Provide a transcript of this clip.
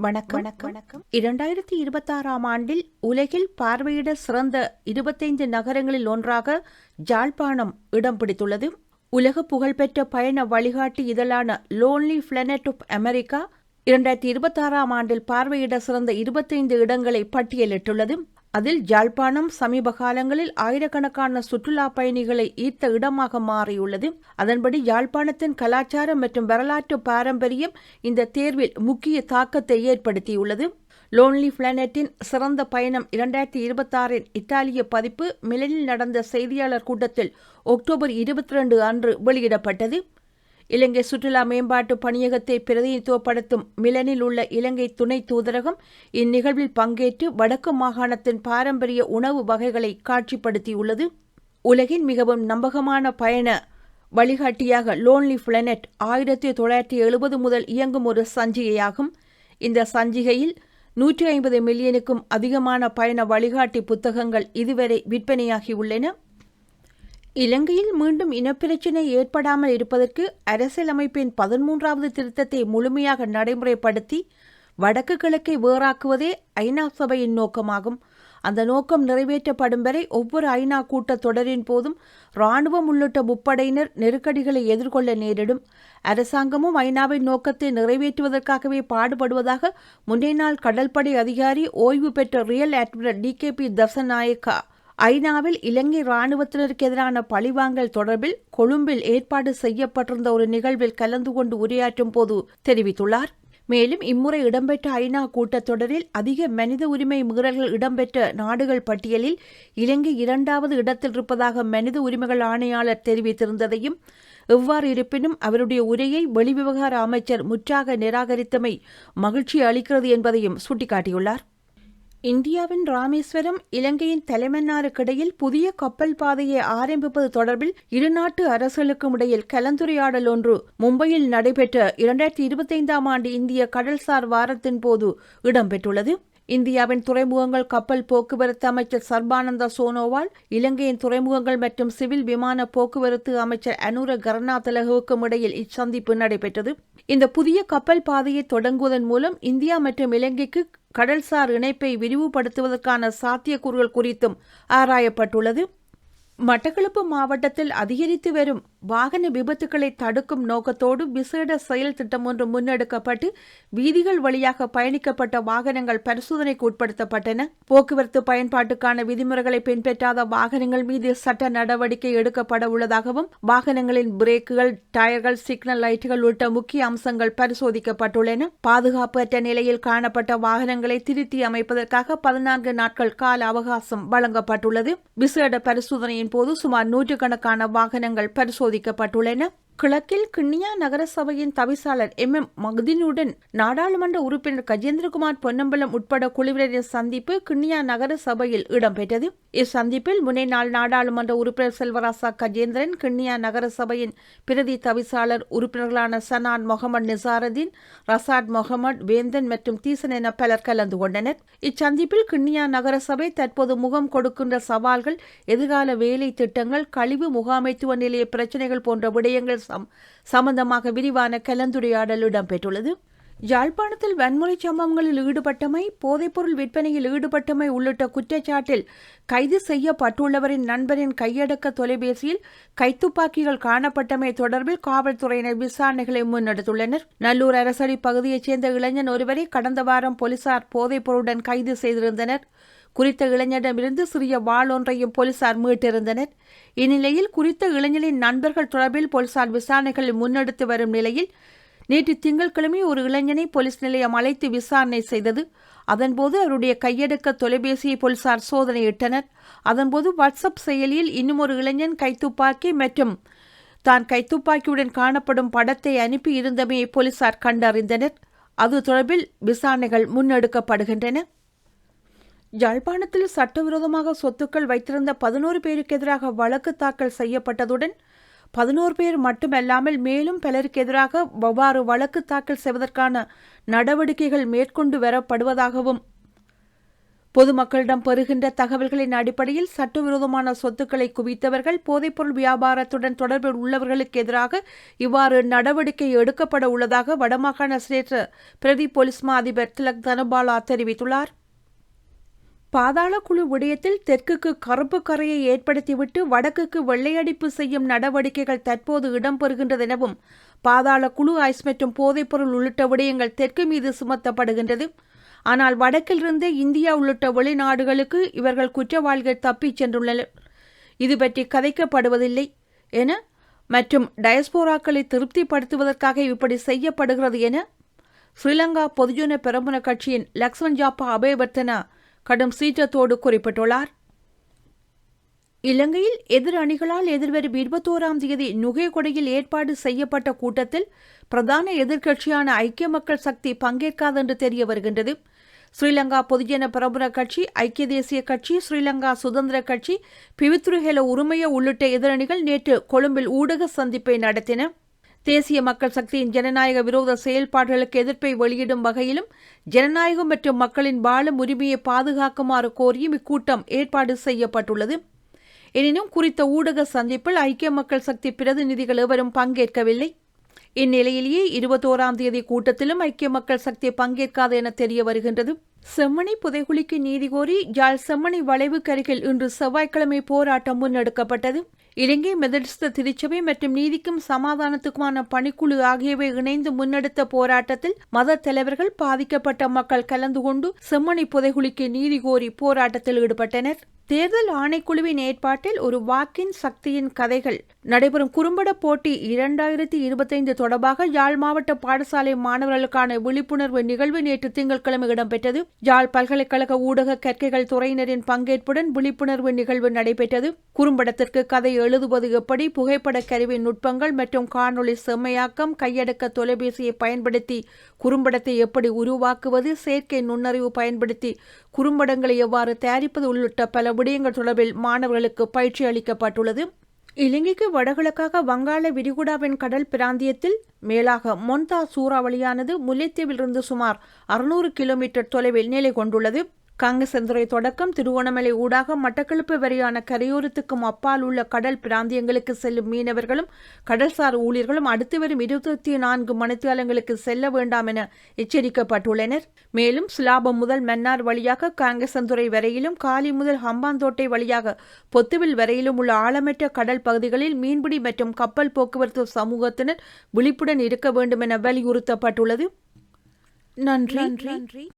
வணக்கம். வணக்கம். இரண்டாயிரத்தி இருபத்தாறாம் ஆண்டில் உலகில் பார்வையிட சிறந்த இருபத்தைந்து நகரங்களில் ஒன்றாக ஜாழ்ப்பாணம் இடம் பிடித்துள்ளது. உலக புகழ்பெற்ற பயண வழிகாட்டி இதழான லோன்லி பிளானட் ஆஃப் அமெரிக்கா இரண்டாயிரத்தி இருபத்தாறாம் ஆண்டில் பார்வையிட சிறந்த இருபத்தைந்து இடங்களை பட்டியலிட்டுள்ளது. அதில் ஜாழ்ப்பாணம் சமீப காலங்களில் ஆயிரக்கணக்கான சுற்றுலா பயணிகளை ஈர்த்த இடமாக மாறியுள்ளது. அதன்படி யாழ்ப்பாணத்தின் கலாச்சாரம் மற்றும் வரலாற்று பாரம்பரியம் இந்த தேர்வில் முக்கிய தாக்கத்தை ஏற்படுத்தியுள்ளது. லோன்லி பிளானட்டின் சிறந்த பயணம் இரண்டாயிரத்தி இருபத்தாறின் இத்தாலிய பதிப்பு மிலனில் நடந்த செய்தியாளர் கூட்டத்தில் அக்டோபர் இருபத்தி ரெண்டு அன்று வெளியிடப்பட்டது. இலங்கை சுற்றுலா மேம்பாட்டு பணியகத்தை பிரதிநிதித்துவப்படுத்தும் மிலனில் உள்ள இலங்கை துணை தூதரகம் இந்நிகழ்வில் பங்கேற்று வடக்கு மாகாணத்தின் பாரம்பரிய உணவு வகைகளை காட்சிப்படுத்தியுள்ளது. உலகின் மிகவும் நம்பகமான பயண வழிகாட்டியாக லோன்லி பிளானட் ஆயிரத்தி தொள்ளாயிரத்தி எழுபது முதல் இயங்கும் ஒரு சஞ்சிகையாகும். இந்த சஞ்சிகையில் நூற்றி ஐம்பது மில்லியனுக்கும் அதிகமான பயண வழிகாட்டி புத்தகங்கள் இதுவரை விற்பனையாகியுள்ளன. இலங்கையில் மீண்டும் இனப்பிரச்சினை ஏற்படாமல் இருப்பதற்கு அரசியலமைப்பின் பதிமூன்றாவது திருத்தத்தை முழுமையாக நடைமுறைப்படுத்தி வடக்கு கிழக்கை வேறாக்குவதே ஐநா சபையின் நோக்கமாகும். அந்த நோக்கம் நிறைவேற்றப்படும் வரை ஒவ்வொரு ஐநா கூட்டத் தொடரின் போதும் இராணுவம் உள்ளிட்ட முப்படையினர் நெருக்கடிகளை எதிர்கொள்ள நேரிடும். அரசாங்கமும் ஐநாவின் நோக்கத்தை நிறைவேற்றுவதற்காகவே பாடுபடுவதாக முன்னே நாள் கடற்படை அதிகாரி ஓய்வு பெற்ற rear admiral D K P Dasanayake ஐநாவில் இலங்கை ராணுவத்தினருக்கு எதிரான பழிவாங்கல் தொடர்பில் கொழும்பில் ஏற்பாடு செய்யப்பட்டிருந்த ஒரு நிகழ்வில் கலந்து கொண்டு உரையாற்றும் போது தெரிவித்துள்ளார். மேலும் இம்முறை இடம்பெற்ற ஐநா கூட்டத்தொடரில் அதிக மனித உரிமை மீறல்கள் இடம்பெற்ற நாடுகள் பட்டியலில் இலங்கை இரண்டாவது இடத்தில் இருப்பதாக மனித உரிமைகள் ஆணையாளர் தெரிவித்திருந்ததையும் எவ்வாறு இருப்பினும் அவருடைய உரையை வெளிவிவகார அமைச்சர் முற்றாக நிராகரித்தமை மகிழ்ச்சி அளிக்கிறது என்பதையும் சுட்டிக்காட்டியுள்ளார். இந்தியாவின் ராமேஸ்வரம் இலங்கையின் தலைமன்னாருக்கிடையில் புதிய கப்பல் பாதையை ஆரம்பிப்பது தொடர்பில் இருநாட்டு அரசுகளுக்கும் இடையில் கலந்துரையாடல் ஒன்று மும்பையில் நடைபெற்ற இரண்டாயிரத்தி இருபத்தைந்தாம் ஆண்டு இந்திய கடல்சார் வாரத்தின் போது இடம்பெற்றுள்ளது. இந்தியாவின் துறைமுகங்கள் கப்பல் போக்குவரத்து அமைச்சர் சர்பானந்த சோனோவால் இலங்கையின் துறைமுகங்கள் மற்றும் சிவில் விமான போக்குவரத்து அமைச்சர் அனுர கருணாதிலகுவுக்கும் இடையில் இச்சந்திப்பு நடைபெற்றது. இந்த புதிய கப்பல் பாதையை தொடங்குவதன் மூலம் இந்தியா மற்றும் இலங்கைக்கு கடல்சார் இணைப்பை விரிவுபடுத்துவதற்கான சாத்தியக்கூறுகள் குறித்தும் ஆராயப்பட்டுள்ளது. மட்டக்களப்பு மாவட்டத்தில் அதிகரித்து வரும் வாகன விபத்துக்களை தடுக்கும் நோக்கத்தோடு விசேட செயல் திட்டம் ஒன்று முன்னெடுக்கப்பட்டு வீதிகள் வழியாக பயணிக்கப்பட்ட வாகனங்கள் பரிசோதனைக்கு உட்படுத்தப்பட்டன. போக்குவரத்து பயன்பாட்டுக்கான விதிமுறைகளை பின்பற்றாத வாகனங்கள் மீது சட்ட நடவடிக்கை எடுக்கப்பட உள்ளதாகவும் வாகனங்களின் பிரேக்குகள் டயர்கள் சிக்னல் லைட்டுகள் உள்ளிட்ட முக்கிய அம்சங்கள் பரிசோதிக்கப்பட்டுள்ளன. பாதுகாப்பற்ற நிலையில் காணப்பட்ட வாகனங்களை திருத்தி அமைப்பதற்காக பதினான்கு நாட்கள் கால அவகாசம் வழங்கப்பட்டுள்ளது. விசேட பரிசோதனையின் போது சுமார் நூற்றுக்கணக்கான வாகனங்கள் பரிசோதிக்கப்பட்டுள்ளன. கிழக்கில் கிண்ணியா நகரசபையின் தவிசாளர் எம். எம். மக்தினுடன் நாடாளுமன்ற உறுப்பினர் கஜேந்திரகுமார் பொன்னம்பலம் உட்பட குழுவினரின் சந்திப்பு கிண்ணியா நகர சபையில் இடம்பெற்றது. இச்சந்திப்பில் முன்னே நாள் நாடாளுமன்ற உறுப்பினர் செல்வராசா கஜேந்திரன் கிண்ணியா நகர சபையின் பிரதி தவிசாளர் உறுப்பினர்களான சனான் முகமது நிசாரதீன் ரசாட் முகமது வேந்தன் மற்றும் தீசன் என பலர் கலந்து கொண்டனர். இச்சந்திப்பில் கிண்ணியா நகர சபை தற்போது முகம் கொடுக்கின்ற சவால்கள் எதிர்கால வேலை திட்டங்கள் கழிவு முகாமைத்துவ நிலைய பிரச்சினைகள் போன்ற விடயங்கள் சம் சம்பந்தமாக விரிவான கலந்துரையாடல் இடம்பெற்றுள்ளது. யாழ்ப்பாணத்தில் வன்முறை சம்பவங்களில் ஈடுபட்டமை போதைப்பொருள் விற்பனையில் ஈடுபட்டமை உள்ளிட்ட குற்றச்சாட்டில் கைது செய்யப்பட்டுள்ளவரின் நண்பரின் கையடக்க தொலைபேசியில் கைத்துப்பாக்கிகள் காணப்பட்டமை தொடர்பில் காவல்துறையினர் விசாரணைகளை முன்னெடுத்துள்ளனர். நல்லூர் அரசடி பகுதியைச் சேர்ந்த இளைஞன் ஒருவரை கடந்த வாரம் போலீசார் போதைப்பொருளுடன் கைது செய்திருந்தனர். குறித்த இளைஞரிடமிருந்து சிறிய வாள் ஒன்றையும் போலீசார் மீட்டிருந்தனர். இந்நிலையில் குறித்த இளைஞரின் நண்பர்கள் தொடர்பில் போலீசார் விசாரணைகளை முன்னெடுத்து வரும் நிலையில் நேற்று திங்கட்கிழமை ஒரு இளைஞனை போலீஸ் நிலையம் அழைத்து விசாரணை செய்தது. அதன்போது அவருடைய கையெடுக்க தொலைபேசியை போலீசார் சோதனையிட்டனர். அதன்போது வாட்ஸ்அப் செயலியில் இன்னும் ஒரு இளைஞன் கைத்துப்பாக்கி மற்றும் தான் கைத்துப்பாக்கியுடன் காணப்படும் படத்தை அனுப்பி இருந்தமையை போலீசார் கண்டறிந்தனர். அது தொடர்பில் விசாரணைகள் முன்னெடுக்கப்படுகின்றன. யாழ்ப்பாணத்தில் சட்டவிரோதமாக சொத்துக்கள் வைத்திருந்த பதினோரு பேருக்கு எதிராக வழக்கு தாக்கல் செய்யப்பட்டதுடன் பதினோரு பேர் மட்டுமல்லாமல் மேலும் பலருக்கு எதிராக அவ்வாறு வழக்கு தாக்கல் செய்வதற்கான நடவடிக்கைகள் மேற்கொண்டு வரப்படுவதாகவும் பொதுமக்களிடம் பெறுகின்ற தகவல்களின் அடிப்படையில் சட்டவிரோதமான சொத்துக்களை குவித்தவர்கள் போதைப்பொருள் வியாபாரத்துடன் தொடர்பில் உள்ளவர்களுக்கு எதிராக இவ்வாறு நடவடிக்கை எடுக்கப்பட உள்ளதாக வடமாகாண சிரேற்ற பிரதி போலீஸ் மா அதிபர் திலக் தனபாலா தெரிவித்துள்ளார். பாதாள குழு விடயத்தில் தெற்குக்கு கருப்பு கரையை ஏற்படுத்திவிட்டு வடக்குக்கு வெள்ளையடிப்பு செய்யும் நடவடிக்கைகள் தற்போது இடம்பெறுகின்றதெனவும் பாதாள குழு ஐஸ் மற்றும் போதைப்பொருள் உள்ளிட்ட விடயங்கள் தெற்கு மீது சுமத்தப்படுகின்றது. ஆனால் வடக்கிலிருந்தே இந்தியா உள்ளிட்ட வெளிநாடுகளுக்கு இவர்கள் குற்றவாளிகள் தப்பிச் சென்றுள்ளனர். இது பற்றி கதைக்கப்படுவதில்லை என மற்றும் டயஸ்போராக்களை திருப்திப்படுத்துவதற்காக இப்படி செய்யப்படுகிறது என ஸ்ரீலங்கா பொதுஜன பெரம்புன கட்சியின் லக்ஷ்மண் ஜாப்பா அபயவர்த்தனா கடும் சீற்றத்தோடு குறிப்பிட்டுள்ளார். இலங்கையில் எதிர் அணிகளால் எதிர்வரும் இருபத்தோராம் தேதி நுகைகொடையில் ஏற்பாடு செய்யப்பட்ட கூட்டத்தில் பிரதான எதிர்க்கட்சியான ஐக்கிய மக்கள் சக்தி பங்கேற்காது என்று தெரிய வருகின்றது. ஸ்ரீலங்கா பொதுஜன பிரபுர கட்சி ஐக்கிய தேசிய கட்சி ஸ்ரீலங்கா சுதந்திர கட்சி பிவித்ருஹெல உரிமைய உள்ளிட்ட எதிரணிகள் நேற்று கொழும்பில் ஊடக சந்திப்பை நடத்தின. தேசிய மக்கள் சக்தியின் ஜனநாயக விரோத செயல்பாடுகளுக்கு எதிர்ப்பை வெளியிடும் வகையிலும் ஜனநாயகம் மற்றும் மக்களின் வாழும் உரிமையை பாதுகாக்குமாறு கோரியும் இக்கூட்டம் ஏற்பாடு செய்யப்பட்டுள்ளது. எனினும் குறித்த ஊடக சந்திப்பில் ஐக்கிய மக்கள் சக்தி பிரதிநிதிகள் எவரும் பங்கேற்கவில்லை. இந்நிலையிலேயே இருபத்தோராம் தேதி கூட்டத்திலும் ஐக்கிய மக்கள் சக்தி பங்கேற்காது என தெரிய வருகின்றது செம்மணி புதைகுழிக்கு நீதி கோரி யாழ் செம்மணி வளைவுக்கருகில் இன்று செவ்வாய்க்கிழமை போராட்டம் முன்னெடுக்கப்பட்டது. இலங்கை மெதடிஸ்த திருச்சபை மற்றும் நீதிக்கும் சமாதானத்துக்குமான பணிக்குழு ஆகியவை இணைந்து முன்னெடுத்த போராட்டத்தில் மத தலைவர்கள் பாதிக்கப்பட்ட மக்கள் கலந்து கொண்டு செம்மணி புதைகுழிக்கு நீதி கோரி போராட்டத்தில் ஈடுபட்டனர். தேர்தல் ஆணைக்குழுவின் ஏற்பாட்டில் ஒரு வாக்கின் சக்தியின் கதைகள். நடைபெறும் குறும்பட போட்டி இரண்டாயிரத்தி இருபத்தைந்து தொடர்பாக யாழ் மாவட்ட பாடசாலை மாணவர்களுக்கான விழிப்புணர்வு நிகழ்வு நேற்று திங்கட்கிழமை இடம்பெற்றது. யாழ் பல்கலைக்கழக ஊடக கற்கைகள் துறையினரின் பங்கேற்புடன் விழிப்புணர்வு நிகழ்வு நடைபெற்றது. குறும்படத்திற்கு கதை எழுதுவது எப்படி புகைப்பட கருவி நுட்பங்கள் மற்றும் காணொளி செம்மையாக்கம் கையடக்க தொலைபேசியை பயன்படுத்தி குறும்படத்தை எப்படி உருவாக்குவது செயற்கை நுண்ணறிவு பயன்படுத்தி குறும்படங்களை எவ்வாறு தயாரிப்பது உள்ளிட்ட பல விடயங்கள் தொடர்பில் மாணவர்களுக்கு பயிற்சி அளிக்கப்பட்டுள்ளது. இலங்கைக்கு வடகிழக்காக வங்காள விரிகுடாவின் கடல் பிராந்தியத்தில் மேலாக மொன்தா சூறாவளியானது முல்லைத்தீவிலிருந்து சுமார் அறுநூறு கிலோமீட்டர் தொலைவில் நிலை கொண்டுள்ளது. காங்கசந்துறை தொடக்கம். திருவோணமலை ஊடாக மட்டக்களப்பு வரையான கரையோரத்துக்கும் அப்பால் உள்ள கடல் பிராந்தியங்களுக்கு செல்லும் மீனவர்களும் கடல்சார் ஊழியர்களும் அடுத்து வரும் இருபத்தி நான்கு மணித்தியாலங்களுக்கு செல்ல வேண்டாம் என எச்சரிக்கப்பட்டுள்ளனர். மேலும் சுலாபம் முதல் மன்னார் வழியாக காங்கசந்துறை வரையிலும் காலி முதல் ஹம்பாந்தோட்டை வழியாக பொத்துவில் வரையிலும் உள்ள ஆழமற்ற கடல் பகுதிகளில் மீன்பிடி மற்றும் கப்பல் போக்குவரத்து சமூகத்தினர் விழிப்புடன் இருக்க வேண்டும் என வலியுறுத்தப்பட்டுள்ளது. நன்றி. நன்றி.